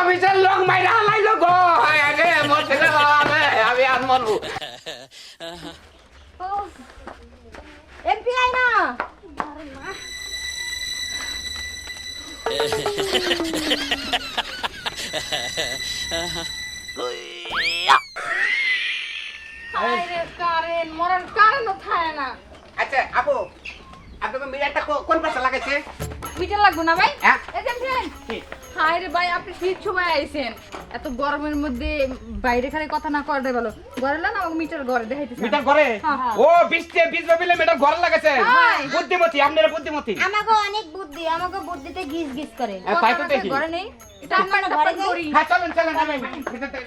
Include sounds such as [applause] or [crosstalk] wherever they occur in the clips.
অফিসের লোক মাইরা হালাইলো গো। হায় রে মরছে রে বাবা রে আমি আর মরবো। এমপি আই আরে না। আচ্ছা আপু আপনাকে মিটারটা কোন পাশে লাগাইছে? মিটার লাগবে না ভাই? হ্যাঁ? হায় রে ভাই আপনি শীত সময় আইছেন। এত গরমের মধ্যে বাইরে খালি কথা না করতে ভালো। ঘরে না আমাকে মিটার ঘরে দেখাইতেছেন মিটার ঘরে? হ্যাঁ, হ্যাঁ। ও বিশতে বিশ রবিলে মিটার ঘরে লাগাইছে? হ্যাঁ। বুদ্ধিমতী আপনারা বুদ্ধিমতী। আমাকে অনেক বুদ্ধি আমাকে বুদ্ধিতে গিজ গিজ করে। হ্যাঁ, তাই তো দেখি। ঘরে নেই। এটা আমরা ঘরে? করি হ্যাঁ চলেন চলেন আমি মিটারটা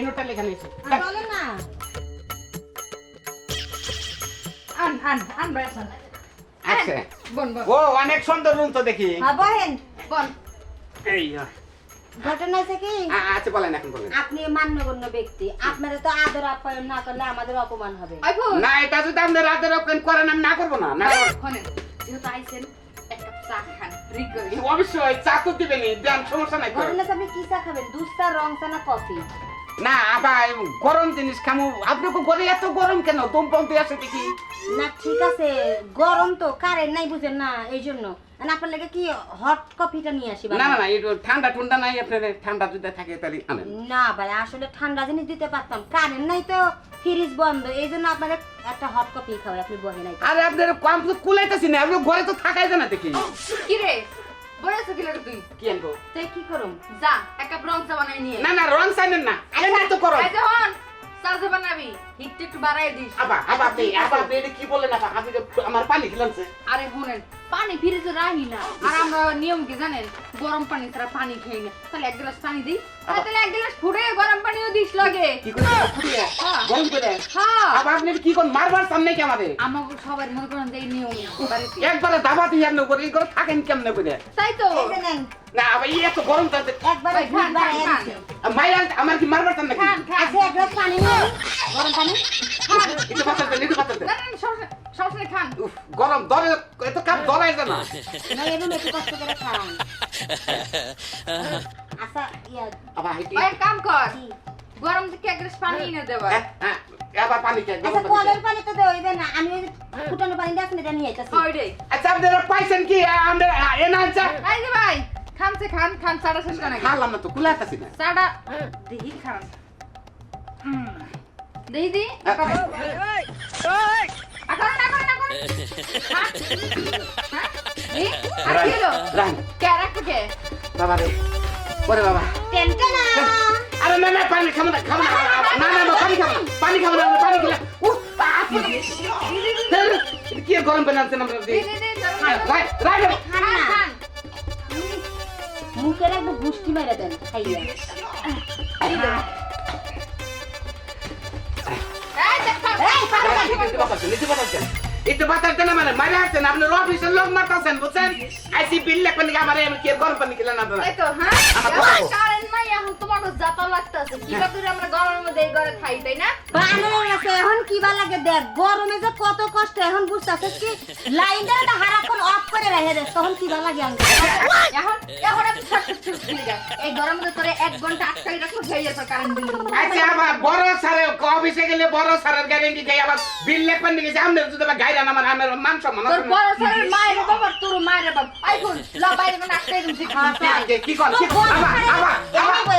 ইনোটা লেখা নিয়েছি। চলো না। আন আন আন ভাই আসান আচ্ছা বন বন। ও অনেক সুন্দর রুম তো দেখি। হ্যাঁ বহেন। বন। এই ঘটনা থেকে আচ্ছা বলেন এখন বলেন। আপনি মান্যগণ্য ব্যক্তি। আপনারা তো আদর আপ্যায়ন না করলে আমাদের অপমান হবে। না এটা যদি আপনার আদর আপ্যায়ন করেন আমি না করব না না। যেহেতু আইছেন অবশ্যই চা তো দিবেনি দেন সমস্যা নাই ঘটনা আপনি কি চা খাবেন? দুধ চা রং চা না কফি? না আবার গরম জিনিস খামু। আপনাকে ঘরে এত গরম কেন? তুম পম্পে আছে দেখি না ঠিক আছে গরম তো কারেন্ট নাই বুঝেন না এই জন্য। আপনার লাগে কি হট কফিটা নিয়ে আসি না না না একটু ঠান্ডা ঠান্ডা নাই আপনার ঠান্ডা যদি থাকে তাহলে আনেন। না ভাই আসলে ঠান্ডা জিনিস দিতে পারতাম। কারেন্ট নাই তো ফ্রিজ বন্ধ এই জন্য আপনাদের একটা হট কফি খাওয়াই আপনি বহে নাই আরে আপনার কম তো কুলাইতেছি না আপনি ঘরে তো থাকাই যায় না দেখি। কি রে? বলেছ কি লাগে তুই কি আনব? তাই কি করুম? যা এক কাপ রং চা বানাই নিয়ে না না রং সাইনেন না। এমনি তো করো এই হন চা যে বানাবি। হিটটা একটু বাড়াই দিস। আবা আবা আপনি আবা আপনি কি বললেন আবা? আপনি আমার পানি খেলানছে আরে শুনেন পানি ফ্রিজে রাখি না। আর আমরা নিয়ম কি জানেন? গরম পানি ছাড়া পানি খাই না। তাহলে এক গ্লাস পানি দিই। তাহলে এক গ্লাস ফুটে গরম পানিও দিস লাগে। কি করে ফুটিয়ে হ্যাঁ। গরম করে হ্যাঁ। আবা আপনি কি কোন মারবার সামনে কি আমাদের? আমাকে সবার মনে করেন যে নিয়ম একবারে দাবা দিয়ে আপনি করে করে থাকেন কেমনে করে? তাই তো। না আবার এই এত গরম তাতে একবার। মাইয়া আমার কি মারবার খান আচ্ছা এক গ্লাস পানি নিয়ে গরম পানি। একটু বাতাস দেন একটু বাতাস দেন গরম ধরে এত কাপ যায় না। না কষ্ট করে আচ্ছা ইয়া। আবার ওই কাম কর? গরম এক গ্লাস পানি এনে দেবা হ্যাঁ, হ্যাঁ, আবার পানি খেয়ে আচ্ছা কলের পানি তো দেওয়া হইবে না আমি ওই যে ফুটানো পানি দিয়ে আপনি নিয়ে আইতাছি। ওইটাই আচ্ছা আপনারা পাইছেন কি? আমরা এনা আনছা এই যে ভাই খানছে খান খান চাটা শেষ করে খালাম না তো কুলাইতাছি না। চাটা দেখি খান। হুম। দেখি। দি [laughs] বাবা রে ওরে বাবা। আরে না না পানি খাব না খাব না। না না পানি খাব না পানি খাব না কি গরম রাই খান, খান। মুখের একদম গুষ্টি মেরে দেন। খাইয়া এই একটু বাতাস দেন মানে মারে আসছেন আপনার অফিসের লোক মারতেছেন বুঝছেন? আইসি বিল লেখবেন আমার আমি কি গরম পানি খেলেন আপনারা? তোমার তো যাতা লাগতাছে। কীভাবে করে আমরা গরমের মধ্যে এই ঘরে খাই, তাই না? বানর আছে এখন কি বা লাগে দেখ গরমে যে কত কষ্ট এখন বুঝতেছিস কি লাইনটা একটা হারাক্ষণ অফ করে রেখে দে তখন কি বা লাগে আমাকে এখন এখন এত successful ছিলি গা। এই গরমের তোরে এক ঘণ্টা আটকাই রাখলে হয়ে যেত কারেন্ট বিল আচ্ছা আবার বড় স্যারের অফিসে গেলে বড় স্যারের গ্যারেন্টি খাই আবার বিল লেখবেন নাকি যে আপনার যদি আবার গাইরান আমার আমার মান সম্মান তোর বড় ছেলের মায়ের বাবা তোর মায়ের বাবা আইফোন ল বাইরে কোন আটকাই দিছি কি কর কি কর? আবার আবার আবার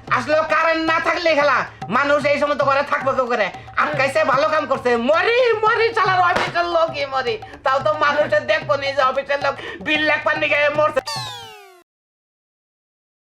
আসলেও কারেন্ট না থাকলে খেলা। মানুষ এই সময় তো করে থাকবে কেউ করে। আটকাইছে, ভালো কাম করছে। মরি মরি, চালার অফিসের লোকই মরি। তাও তো মানুষের দেখব নি যে অফিসের লোক বিল লেখবার নিকে মরছে।